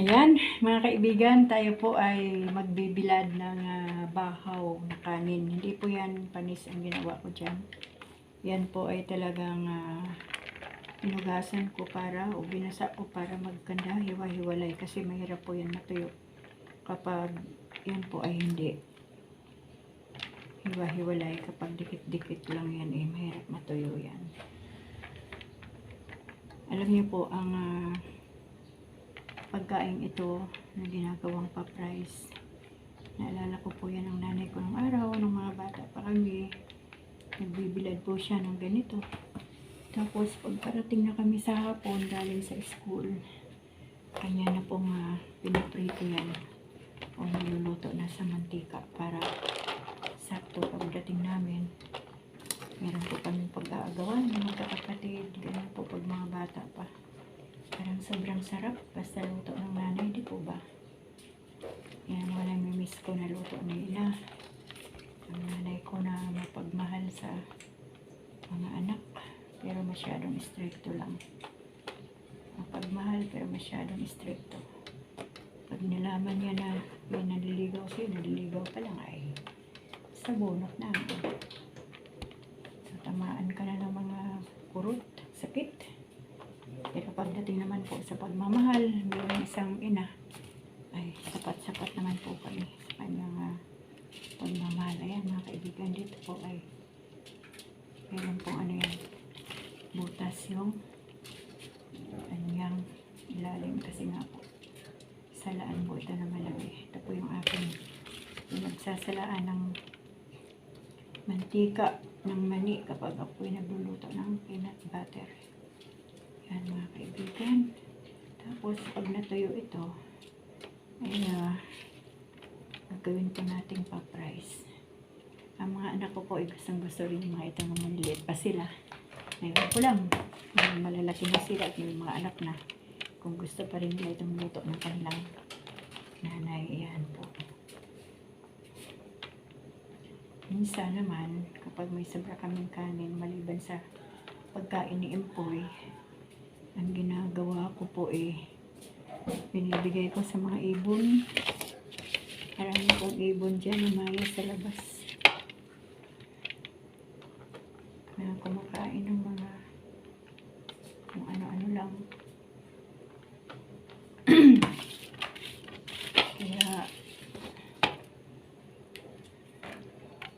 Ayan, mga kaibigan, tayo po ay magbibilad ng ah, bahaw na kanin. Hindi po yan panis ang ginawa ko dyan. Yan po ay talagang ah, inugasan ko para o binasa ko para magkanda, hiwa-hiwalay kasi mahirap po yan matuyo. Kapag yan po ay hindi hiwa-hiwalay, kapag dikit-dikit lang yan eh, mahirap matuyo yan. Alam niyo po, ang ah, pagkain ito na ginagawang pa-price. Naalala ko po yan ng nanay ko nung araw, nung mga bata pa kami. Nagbibilad po siya ng ganito. Tapos pagkarating na kami sa hapon galing sa school, kanya na pong uh, pinaprito yan o niluluto na sa mantika para sakto pagdating namin. Meron po kami pag-aagawan ng magkakapatid, ganun po pag mga bata pa. Parang sobrang sarap basta luto ng nanay, di po ba? Yan, wala may miss ko na luto nila. Ang nanay ko na mapagmahal sa mga anak, pero masyadong stricto lang. Mapagmahal, pero masyadong stricto. Pag nilaman niya na may naliligaw sa'yo, naliligaw pa lang ay sa bunot na. Tatamaan ka na ng mga kurot, sakit. Pero pagdating naman po sa pagmamahal bilang isang ina, ay sapat-sapat naman po kami sa kanyang ah, pagmamahal. Ayan mga kaibigan, dito po ay meron pong ano yan, butas yung kanyang ilalim kasi nga po salaan po ito na malaki. Ito po yung aking pinagsasalaan ng mantika ng mani kapag ako'y nagluluto ng peanut butter. Yan mga kaibigan. Tapos pag natuyo ito, ay uh, gagawin po nating pa-price. Ang mga anak ko po ay gustong gusto rin yung mga itong maliliit pa sila. Ngayon ko lang, malalaki na sila at may mga anak na. Kung gusto pa rin nila itong luto ng kanilang nanay, yan po. Minsan naman, kapag may sobra kaming kanin, maliban sa pagkain ni Empoy, ang ginagawa ko po eh, binibigay ko sa mga ibon. Marami kong ibon dyan, umaya sa labas. Na kumakain ng mga kung ano-ano lang. Kaya,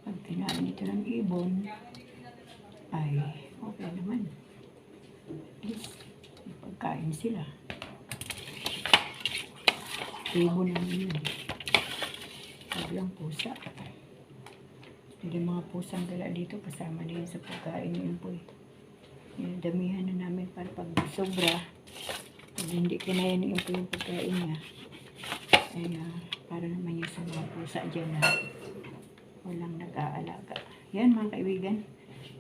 pag kinain ito ng ibon, ay okay naman. At least, may pagkain sila. Ibon naman yun. Huwag lang pusa. Hindi mga pusang gala dito, kasama din sa pagkain ni Empoy. Yung damihan na namin para pag sobra, pag hindi kinaya ni Empoy yung pagkain niya, ay ah, para naman yung sa mga pusa dyan na walang nag-aalaga. Yan mga kaibigan.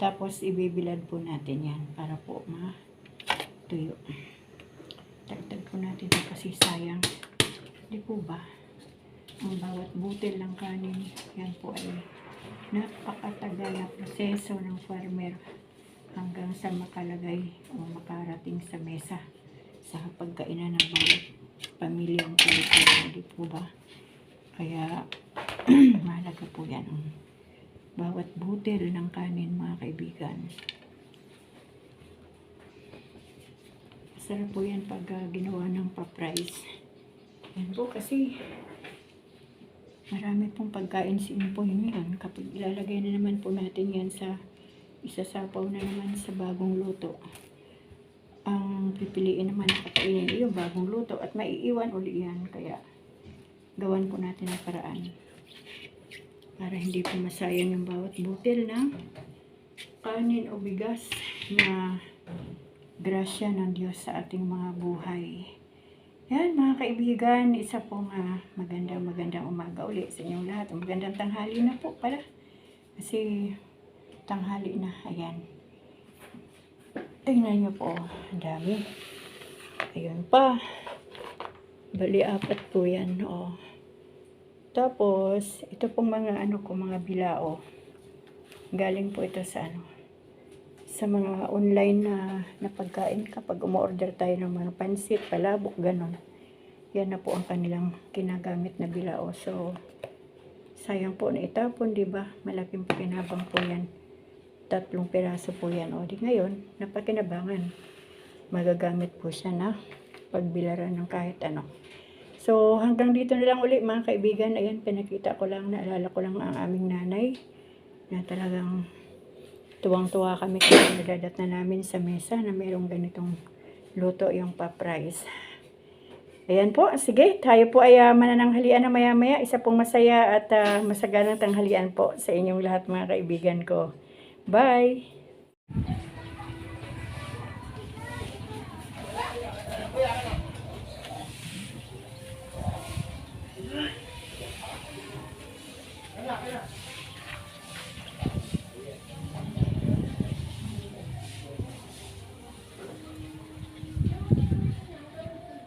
Tapos ibibilad po natin yan para po matuyo. Dagdag po natin kasi sayang. Di po ba? Ang bawat butil ng kanin, yan po ay napakatagal na proseso ng farmer hanggang sa makalagay o makarating sa mesa sa pagkainan ng mga pamilyang Pilipino. Di po ba? Kaya mahalaga po yan. Bawat butil ng kanin mga kaibigan. Sarap po yan pag ah, ginawa ng pa-price. Yan po kasi marami pong pagkain si Impoy ngayon. Kapag ilalagay na naman po natin yan sa isasapaw na naman sa bagong luto. Ang pipiliin naman na kakainin yung bagong luto at maiiwan uli yan. Kaya gawan po natin ang paraan para hindi po masayang yung bawat butil ng kanin o bigas na grasya ng Diyos sa ating mga buhay. Yan mga kaibigan, isa pong ah, magandang magandang umaga ulit sa inyong lahat. Magandang tanghali na po pala. Kasi tanghali na, ayan. Tingnan nyo po, ang dami. Ayun pa. Bali, apat po yan, oh. Tapos, ito pong mga ano ko, mga bilao. Galing po ito sa ano, sa mga online na, na pagkain kapag umorder tayo ng mga pansit, palabok, ganon. yan na po ang kanilang kinagamit na bilao. So, sayang po na itapon, di ba? Malaking pakinabang po yan. Tatlong piraso po yan. O, di ngayon, napakinabangan. Magagamit po siya na pagbilaran ng kahit ano. So, hanggang dito na lang uli mga kaibigan. Ayan, pinakita ko lang, naalala ko lang ang aming nanay na talagang Tuwang-tuwa kami kasi nadadat na namin sa mesa na mayroong ganitong luto yung pa-price. Ayan po, sige, tayo po ay uh, manananghalian na maya-maya. Isa pong masaya at uh, masaganang tanghalian po sa inyong lahat mga kaibigan ko. Bye! Yeah.